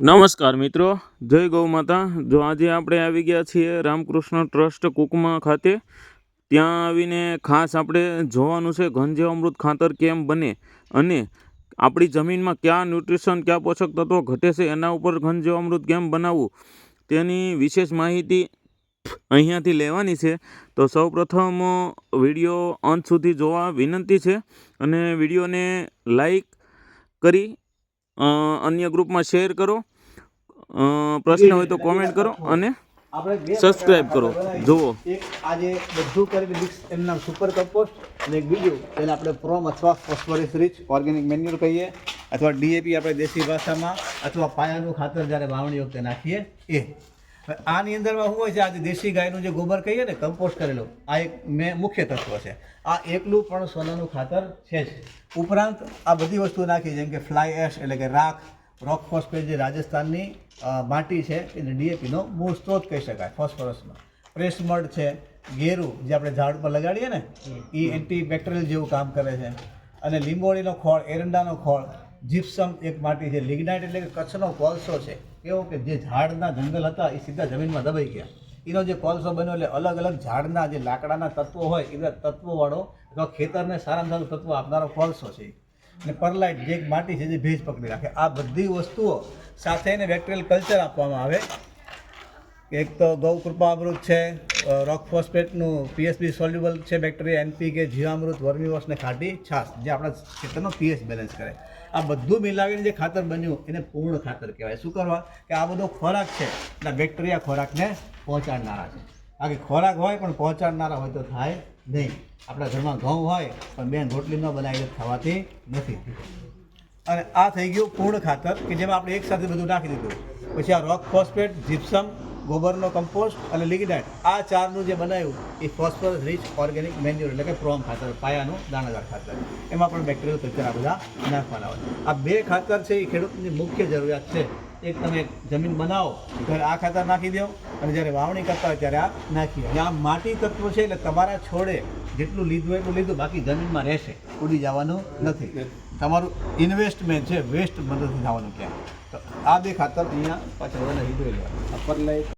નમસ્કાર મિત્રો, જય ગૌ માતા. જો આજે આપણે આવી ગયા છીએ રામકૃષ્ણ ટ્રસ્ટ કુકમા ખાતે. ત્યાં આવીને ખાસ આપણે જોવાનું છે ઘનજીવામૃત ખાતર કેમ બને અને આપણી જમીનમાં ક્યાં ન્યુટ્રિશન, ક્યાં પોષક તત્વો ઘટે છે, એના ઉપર ઘનજીવામૃત કેમ બનાવવું, તેની વિશેષ માહિતી અહીંયાથી લેવાની છે. તો સૌપ્રથમ વીડિયો અંત સુધી જોવા વિનંતી છે અને વિડીયોને લાઈક કરી અન્ય ગ્રુપમાં શેર કરો પ્રશ્ન હોય તો કોમેન્ટ કરો અને આપણે બે કરો. જુઓ. એક આજે બધું કરીને મિક્સ એમના સુપર કમ્પોસ્ટ અને એક બીજું એને આપણે પ્રોમ અથવા ફોસ્ફરસ રીચ ઓર્ગેનિક મેન્યુર કહીએ અથવા ડીએપી આપણે દેશી ભાષામાં અથવા પાયાનું ખાતર જ્યારે વાવણી વખતે નાખીએ એ આની અંદરમાં શું હોય છે? આજે દેશી ગાયનું જે ગોબર કહીએ ને કમ્પોસ્ટ કરેલું આ એક મેં મુખ્ય તત્વ છે. આ એકલું પણ સોનાનું ખાતર છે જ. ઉપરાંત આ બધી વસ્તુ નાખી જેમ કે ફ્લાય એશ એટલે કે રાખ રોક ફોસ્ફેટ જે રાજસ્થાનની માટી છે એને ડીએપીનો મૂળ સ્ત્રોત કહી શકાય ફોસ્ફરસનો પ્રેસ મડ છે ગેરું જે આપણે ઝાડ પર લગાડીએ ને એ એન્ટી બેક્ટેરિયલ જેવું કામ કરે છે. અને લીંબોળીનો ખોળ એરંડાનો ખોળ જીપ્સમ એક માટી છે લિગ્નાઇટ એટલે કે કચ્છનો કોલસો છે. કેવો કે જે ઝાડના જંગલ હતા, એ સીધા જમીનમાં દબાઈ ગયા. એનો જે કોલસો બન્યો એટલે અલગ અલગ ઝાડના જે લાકડાના તત્વો હોય, એ તત્વોવાળો અથવા ખેતરને સારામાં સારું તત્વ આપનારો કોલસો છે. અને પરલાઇટ જે એક માટી છે, જે ભેજ પકડી રાખે. આ બધી વસ્તુઓ સાથે એને બેક્ટેરિયલ કલ્ચર આપવામાં આવે. એક તો ગૌ કૃપામૃત છે રોક ફોસ્ફેટનું પીએસબી સોલ્યુબલ છે બેક્ટેરિયા એનપીકે જીવામૃત વર્મીવોશ ને ખાટી છાશ, જે આપણા ખેતરનો પીએચ બેલેન્સ કરે. આ બધું મિલાવીને જે ખાતર બન્યું, એને પૂર્ણ ખાતર કહેવાય. શું કરવા? કે આ બધો ખોરાક છે, એટલે બેક્ટેરિયા ખોરાકને પહોંચાડનારા છે. બાકી ખોરાક હોય પણ પહોંચાડનારા હોય તો થાય નહીં. આપણા ઘરમાં ઘઉં હોય, પણ બેન રોટલી ન બનાવી થવાથી નથી. અને આ થઈ ગયું પૂર્ણ ખાતર, કે જેમાં આપણે એક સાથે બધું નાખી દીધું. પછી આ રોક ફોસ્ફેટ જીપ્સમ ગોબરનો કમ્પોસ્ટ અને લિગ્નાઇટ આ ચારનું જે બનાવ્યું, એ ફોસ્ફરસ રીચ ઓર્ગેનિક મેન્યુર એટલે કે પ્રોમ ખાતર, પાયાનું દાણાદાર ખાતર. એમાં પણ બેક્ટેરિયલ કલ્ચર આ બધા નાખવાના હોય. આ બે ખાતર છે, એ ખેડૂતની મુખ્ય જરૂરિયાત છે. એક તમે જમીન બનાવો, ત્યારે આ ખાતર નાખી દો, અને જ્યારે વાવણી કરતા હોય ત્યારે આ નાખી અને આ માટી તત્વ છે, એટલે તમારા છોડે જેટલું લીધું એટલું લીધું, બાકી જમીનમાં રહેશે, ઉડી જવાનું નથી. તમારું ઇન્વેસ્ટમેન્ટ છે વેસ્ટ મદદથી થવાનું ક્યાં તો આ બે ખાતર અહીંયા પાછળ લીધું પરલાઈટ